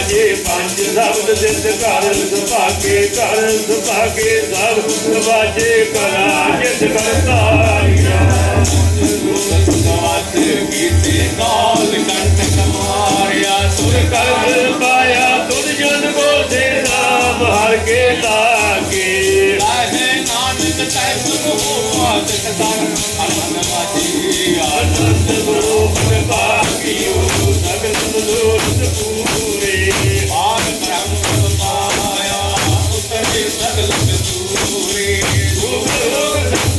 ਸਾਧੂ ਵਾਜੇ ਪੰਜ ਸ਼ਬਦ ਜਿਸ ਘਰ ਸੁਭਾਗੇ ਘਰ ਸੁਭਾਗੇ, ਸਭ ਵਾਜੇ ਕਲਾ ਜਿਸ ਕਰਤਾਰੀਆ ਨਾਥ ਕੀਤੇ ਕਾਲ ਕੰਟ ਕਮਾਰਿਆ ਸੁਰ ਕਰ ਪਾਇਆ, ਤੁਧ ਜਨ ਕੋ ਦੇ ਨਾਮ ਹਰ ਕੇ ਲਾਗੇ ਹੈ ਨਾਨਕ ਤੈ ਸੁਖ ਹੋਵਾਤ ਸਦਾਨ ਅਨੰਦ Whoa.